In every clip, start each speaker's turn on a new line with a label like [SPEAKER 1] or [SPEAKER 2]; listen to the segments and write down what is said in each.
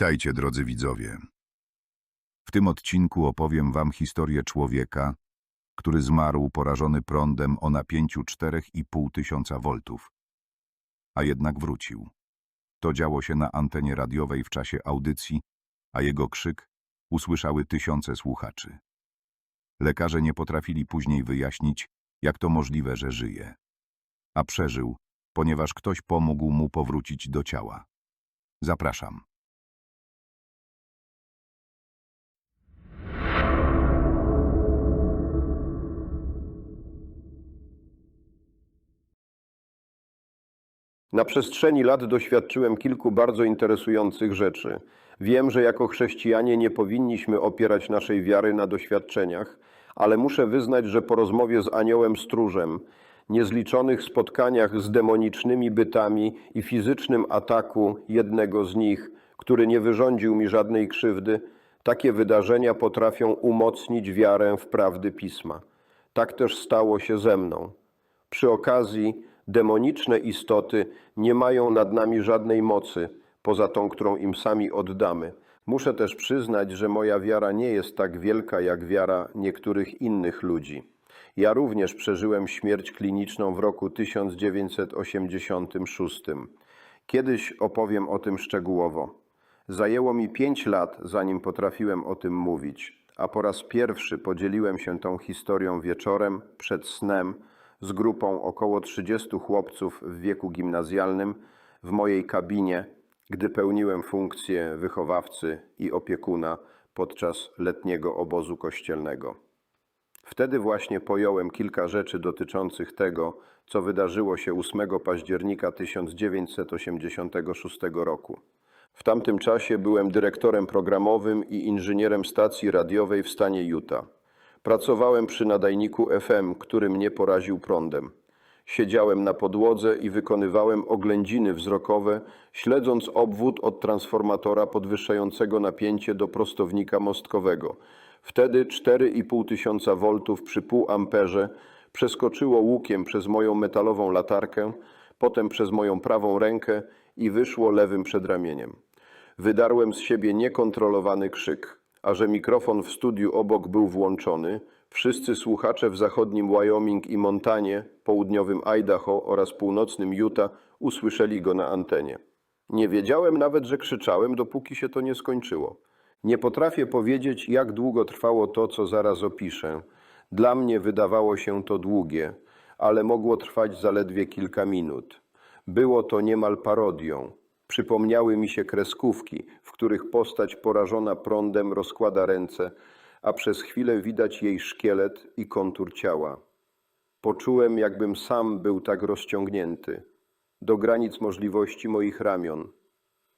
[SPEAKER 1] Witajcie, drodzy widzowie. W tym odcinku opowiem wam historię człowieka, który zmarł porażony prądem o napięciu 4,5 tysiąca voltów, a jednak wrócił. To działo się na antenie radiowej w czasie audycji, a jego krzyk usłyszały tysiące słuchaczy. Lekarze nie potrafili później wyjaśnić, jak to możliwe, że żyje. A przeżył, ponieważ ktoś pomógł mu powrócić do ciała. Zapraszam.
[SPEAKER 2] Na przestrzeni lat doświadczyłem kilku bardzo interesujących rzeczy. Wiem, że jako chrześcijanie nie powinniśmy opierać naszej wiary na doświadczeniach, ale muszę wyznać, że po rozmowie z aniołem stróżem, niezliczonych spotkaniach z demonicznymi bytami i fizycznym ataku jednego z nich, który nie wyrządził mi żadnej krzywdy, takie wydarzenia potrafią umocnić wiarę w prawdy pisma. Tak też stało się ze mną. Przy okazji, demoniczne istoty nie mają nad nami żadnej mocy, poza tą, którą im sami oddamy. Muszę też przyznać, że moja wiara nie jest tak wielka jak wiara niektórych innych ludzi. Ja również przeżyłem śmierć kliniczną w roku 1986. Kiedyś opowiem o tym szczegółowo. Zajęło mi pięć lat, zanim potrafiłem o tym mówić, a po raz pierwszy podzieliłem się tą historią wieczorem przed snem z grupą około 30 chłopców w wieku gimnazjalnym w mojej kabinie, gdy pełniłem funkcję wychowawcy i opiekuna podczas letniego obozu kościelnego. Wtedy właśnie pojąłem kilka rzeczy dotyczących tego, co wydarzyło się 8 października 1986 roku. W tamtym czasie byłem dyrektorem programowym i inżynierem stacji radiowej w stanie Utah. Pracowałem przy nadajniku FM, który mnie poraził prądem. Siedziałem na podłodze i wykonywałem oględziny wzrokowe, śledząc obwód od transformatora podwyższającego napięcie do prostownika mostkowego. Wtedy 4,5 tysiąca voltów przy pół amperze przeskoczyło łukiem przez moją metalową latarkę, potem przez moją prawą rękę i wyszło lewym przedramieniem. Wydarłem z siebie niekontrolowany krzyk, a że mikrofon w studiu obok był włączony, wszyscy słuchacze w zachodnim Wyoming i Montanie, południowym Idaho oraz północnym Utah usłyszeli go na antenie. Nie wiedziałem nawet, że krzyczałem, dopóki się to nie skończyło. Nie potrafię powiedzieć, jak długo trwało to, co zaraz opiszę. Dla mnie wydawało się to długie, ale mogło trwać zaledwie kilka minut. Było to niemal parodią. Przypomniały mi się kreskówki, w których postać porażona prądem rozkłada ręce, a przez chwilę widać jej szkielet i kontur ciała. Poczułem, jakbym sam był tak rozciągnięty, do granic możliwości moich ramion.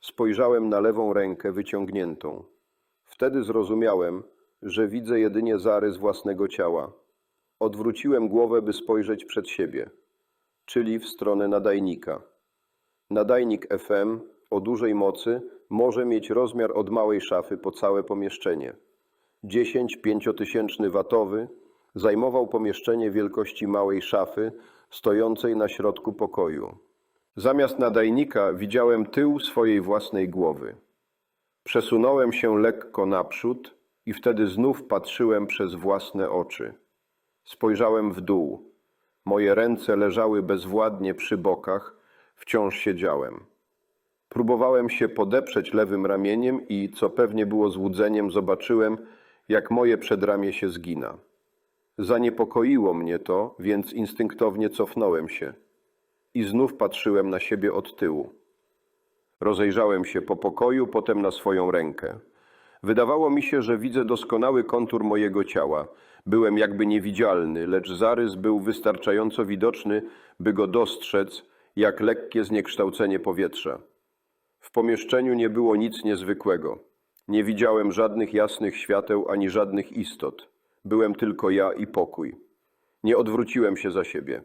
[SPEAKER 2] Spojrzałem na lewą rękę wyciągniętą. Wtedy zrozumiałem, że widzę jedynie zarys własnego ciała. Odwróciłem głowę, by spojrzeć przed siebie, czyli w stronę nadajnika. Nadajnik FM o dużej mocy może mieć rozmiar od małej szafy po całe pomieszczenie. 10 pięciotysięczny watowy zajmował pomieszczenie wielkości małej szafy stojącej na środku pokoju. Zamiast nadajnika widziałem tył swojej własnej głowy. Przesunąłem się lekko naprzód i wtedy znów patrzyłem przez własne oczy. Spojrzałem w dół. Moje ręce leżały bezwładnie przy bokach, wciąż siedziałem. Próbowałem się podeprzeć lewym ramieniem i, co pewnie było złudzeniem, zobaczyłem, jak moje przedramię się zgina. Zaniepokoiło mnie to, więc instynktownie cofnąłem się i znów patrzyłem na siebie od tyłu. Rozejrzałem się po pokoju, potem na swoją rękę. Wydawało mi się, że widzę doskonały kontur mojego ciała. Byłem jakby niewidzialny, lecz zarys był wystarczająco widoczny, by go dostrzec, jak lekkie zniekształcenie powietrza. W pomieszczeniu nie było nic niezwykłego. Nie widziałem żadnych jasnych świateł ani żadnych istot. Byłem tylko ja i pokój. Nie odwróciłem się za siebie.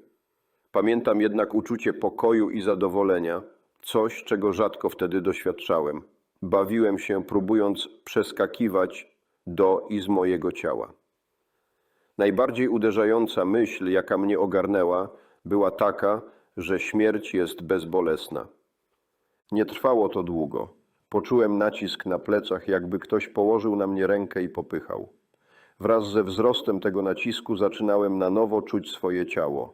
[SPEAKER 2] Pamiętam jednak uczucie pokoju i zadowolenia, coś, czego rzadko wtedy doświadczałem. Bawiłem się, próbując przeskakiwać do i z mojego ciała. Najbardziej uderzająca myśl, jaka mnie ogarnęła, była taka, że śmierć jest bezbolesna. Nie trwało to długo. Poczułem nacisk na plecach, jakby ktoś położył na mnie rękę i popychał. Wraz ze wzrostem tego nacisku zaczynałem na nowo czuć swoje ciało.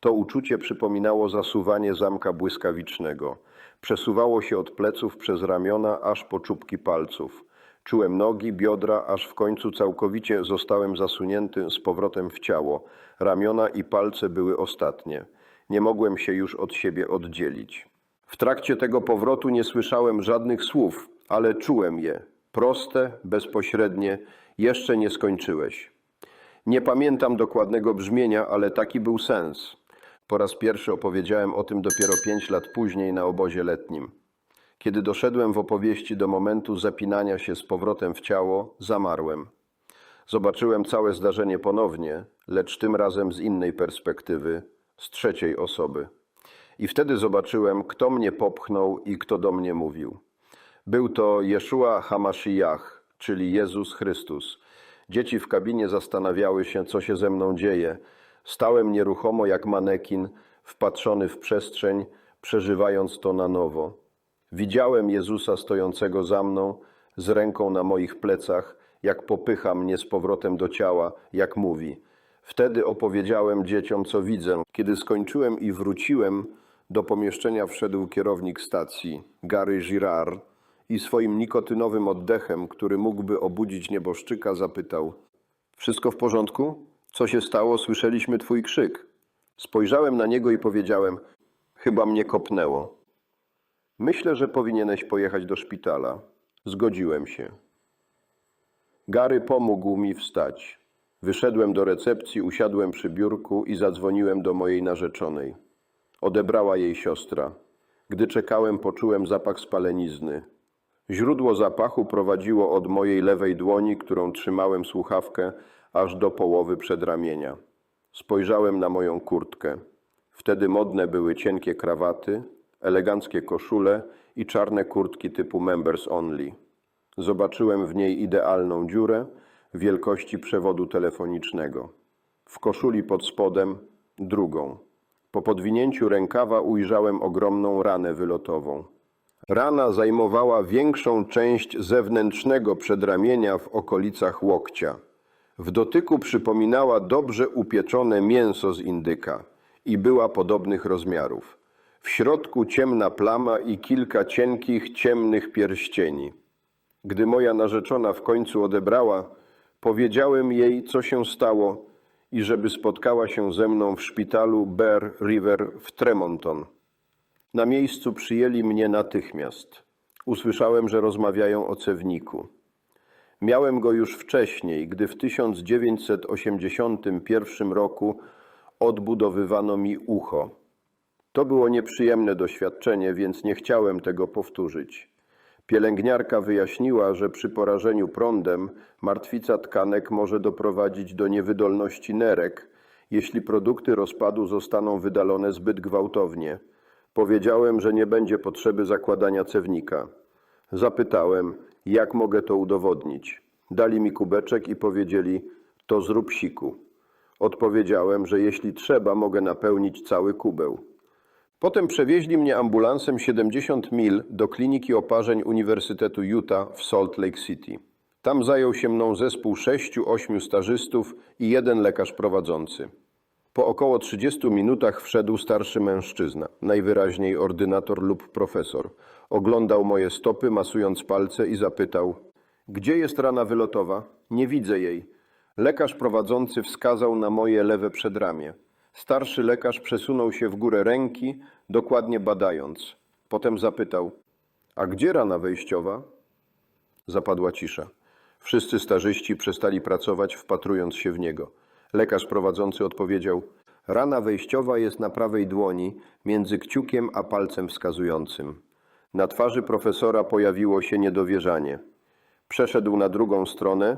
[SPEAKER 2] To uczucie przypominało zasuwanie zamka błyskawicznego. Przesuwało się od pleców przez ramiona aż po czubki palców. Czułem nogi, biodra, aż w końcu całkowicie zostałem zasunięty z powrotem w ciało. Ramiona i palce były ostatnie. Nie mogłem się już od siebie oddzielić. W trakcie tego powrotu nie słyszałem żadnych słów, ale czułem je. Proste, bezpośrednie. Jeszcze nie skończyłeś. Nie pamiętam dokładnego brzmienia, ale taki był sens. Po raz pierwszy opowiedziałem o tym dopiero pięć lat później na obozie letnim. Kiedy doszedłem w opowieści do momentu zapinania się z powrotem w ciało, zamarłem. Zobaczyłem całe zdarzenie ponownie, lecz tym razem z innej perspektywy, z trzeciej osoby. I wtedy zobaczyłem, kto mnie popchnął i kto do mnie mówił. Był to Jeszua Hamashiach, czyli Jezus Chrystus. Dzieci w kabinie zastanawiały się, co się ze mną dzieje. Stałem nieruchomo jak manekin, wpatrzony w przestrzeń, przeżywając to na nowo. Widziałem Jezusa stojącego za mną, z ręką na moich plecach, jak popycha mnie z powrotem do ciała, jak mówi. Wtedy opowiedziałem dzieciom, co widzę. Kiedy skończyłem i wróciłem, do pomieszczenia wszedł kierownik stacji, Gary Girard, i swoim nikotynowym oddechem, który mógłby obudzić nieboszczyka, zapytał: Wszystko w porządku? Co się stało? Słyszeliśmy twój krzyk. Spojrzałem na niego i powiedziałem: Chyba mnie kopnęło. Myślę, że powinieneś pojechać do szpitala. Zgodziłem się. Gary pomógł mi wstać. Wyszedłem do recepcji, usiadłem przy biurku i zadzwoniłem do mojej narzeczonej. Odebrała jej siostra. Gdy czekałem, poczułem zapach spalenizny. Źródło zapachu prowadziło od mojej lewej dłoni, którą trzymałem słuchawkę, aż do połowy przedramienia. Spojrzałem na moją kurtkę. Wtedy modne były cienkie krawaty, eleganckie koszule i czarne kurtki typu members only. Zobaczyłem w niej idealną dziurę wielkości przewodu telefonicznego. W koszuli pod spodem drugą. Po podwinięciu rękawa ujrzałem ogromną ranę wylotową. Rana zajmowała większą część zewnętrznego przedramienia w okolicach łokcia. W dotyku przypominała dobrze upieczone mięso z indyka i była podobnych rozmiarów. W środku ciemna plama i kilka cienkich, ciemnych pierścieni. Gdy moja narzeczona w końcu odebrała, powiedziałem jej, co się stało i żeby spotkała się ze mną w szpitalu Bear River w Tremonton. Na miejscu przyjęli mnie natychmiast. Usłyszałem, że rozmawiają o cewniku. Miałem go już wcześniej, gdy w 1981 roku odbudowywano mi ucho. To było nieprzyjemne doświadczenie, więc nie chciałem tego powtórzyć. Pielęgniarka wyjaśniła, że przy porażeniu prądem martwica tkanek może doprowadzić do niewydolności nerek, jeśli produkty rozpadu zostaną wydalone zbyt gwałtownie. Powiedziałem, że nie będzie potrzeby zakładania cewnika. Zapytałem, jak mogę to udowodnić. Dali mi kubeczek i powiedzieli, to zrób siku. Odpowiedziałem, że jeśli trzeba, mogę napełnić cały kubeł. Potem przewieźli mnie ambulansem 70 mil do kliniki oparzeń Uniwersytetu Utah w Salt Lake City. Tam zajął się mną zespół sześciu, ośmiu stażystów i jeden lekarz prowadzący. Po około 30 minutach wszedł starszy mężczyzna, najwyraźniej ordynator lub profesor. Oglądał moje stopy, masując palce i zapytał: Gdzie jest rana wylotowa? Nie widzę jej. Lekarz prowadzący wskazał na moje lewe przedramię. Starszy lekarz przesunął się w górę ręki, dokładnie badając. Potem zapytał: A gdzie rana wejściowa? Zapadła cisza. Wszyscy starzyści przestali pracować, wpatrując się w niego. Lekarz prowadzący odpowiedział: Rana wejściowa jest na prawej dłoni, między kciukiem a palcem wskazującym. Na twarzy profesora pojawiło się niedowierzanie. Przeszedł na drugą stronę,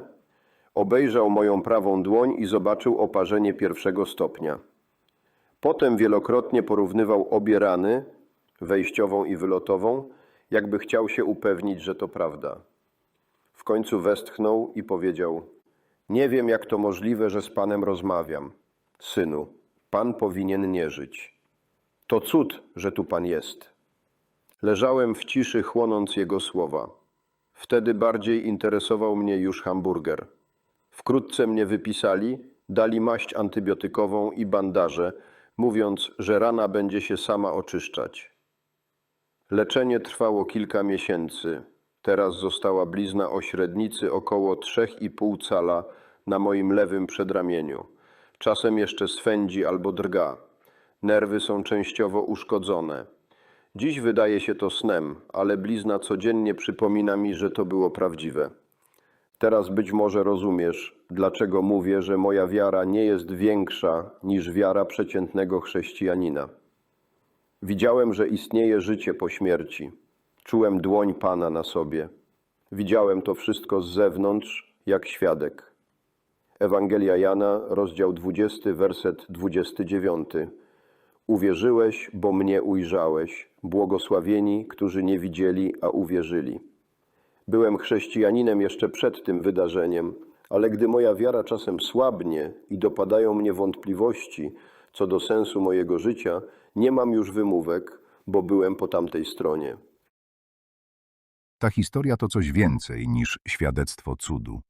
[SPEAKER 2] obejrzał moją prawą dłoń i zobaczył oparzenie pierwszego stopnia. Potem wielokrotnie porównywał obie rany, wejściową i wylotową, jakby chciał się upewnić, że to prawda. W końcu westchnął i powiedział: Nie wiem, jak to możliwe, że z panem rozmawiam. Synu, pan powinien nie żyć. To cud, że tu pan jest. Leżałem w ciszy, chłonąc jego słowa. Wtedy bardziej interesował mnie już hamburger. Wkrótce mnie wypisali, dali maść antybiotykową i bandaże, mówiąc, że rana będzie się sama oczyszczać. Leczenie trwało kilka miesięcy. Teraz została blizna o średnicy około 3,5 cala na moim lewym przedramieniu. Czasem jeszcze swędzi albo drga. Nerwy są częściowo uszkodzone. Dziś wydaje się to snem, ale blizna codziennie przypomina mi, że to było prawdziwe. Teraz być może rozumiesz, dlaczego mówię, że moja wiara nie jest większa niż wiara przeciętnego chrześcijanina. Widziałem, że istnieje życie po śmierci. Czułem dłoń Pana na sobie. Widziałem to wszystko z zewnątrz, jak świadek. Ewangelia Jana, rozdział 20, werset 29. Uwierzyłeś, bo mnie ujrzałeś. Błogosławieni, którzy nie widzieli, a uwierzyli. Byłem chrześcijaninem jeszcze przed tym wydarzeniem, ale gdy moja wiara czasem słabnie i dopadają mnie wątpliwości co do sensu mojego życia, nie mam już wymówek, bo byłem po tamtej stronie.
[SPEAKER 1] Ta historia to coś więcej niż świadectwo cudu.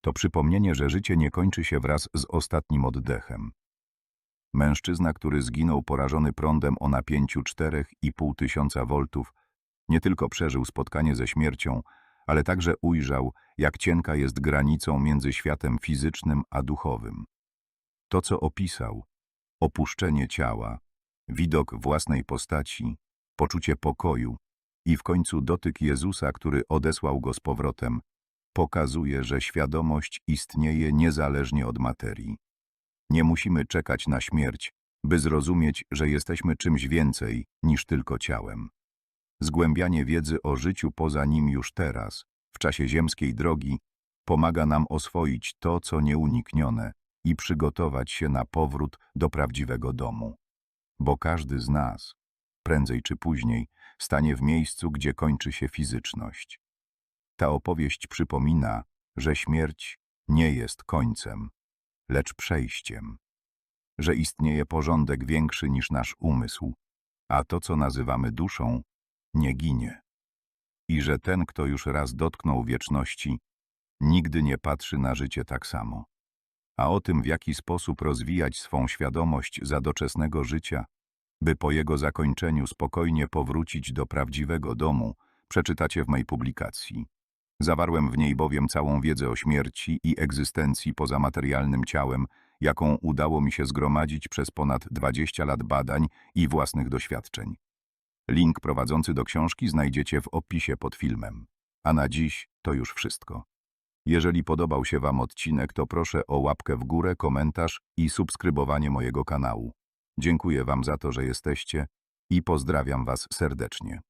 [SPEAKER 1] To przypomnienie, że życie nie kończy się wraz z ostatnim oddechem. Mężczyzna, który zginął porażony prądem o napięciu 4,5 tysiąca voltów, nie tylko przeżył spotkanie ze śmiercią, ale także ujrzał, jak cienka jest granicą między światem fizycznym a duchowym. To, co opisał, opuszczenie ciała, widok własnej postaci, poczucie pokoju i w końcu dotyk Jezusa, który odesłał go z powrotem, pokazuje, że świadomość istnieje niezależnie od materii. Nie musimy czekać na śmierć, by zrozumieć, że jesteśmy czymś więcej niż tylko ciałem. Zgłębianie wiedzy o życiu poza nim już teraz, w czasie ziemskiej drogi, pomaga nam oswoić to, co nieuniknione i przygotować się na powrót do prawdziwego domu. Bo każdy z nas, prędzej czy później, stanie w miejscu, gdzie kończy się fizyczność. Ta opowieść przypomina, że śmierć nie jest końcem, lecz przejściem, że istnieje porządek większy niż nasz umysł, a to, co nazywamy duszą, nie ginie. I że ten, kto już raz dotknął wieczności, nigdy nie patrzy na życie tak samo. A o tym, w jaki sposób rozwijać swą świadomość za doczesnego życia, by po jego zakończeniu spokojnie powrócić do prawdziwego domu, przeczytacie w mej publikacji. Zawarłem w niej bowiem całą wiedzę o śmierci i egzystencji poza materialnym ciałem, jaką udało mi się zgromadzić przez ponad 20 lat badań i własnych doświadczeń. Link prowadzący do książki znajdziecie w opisie pod filmem. A na dziś to już wszystko. Jeżeli podobał się Wam odcinek, to proszę o łapkę w górę, komentarz i subskrybowanie mojego kanału. Dziękuję Wam za to, że jesteście i pozdrawiam Was serdecznie.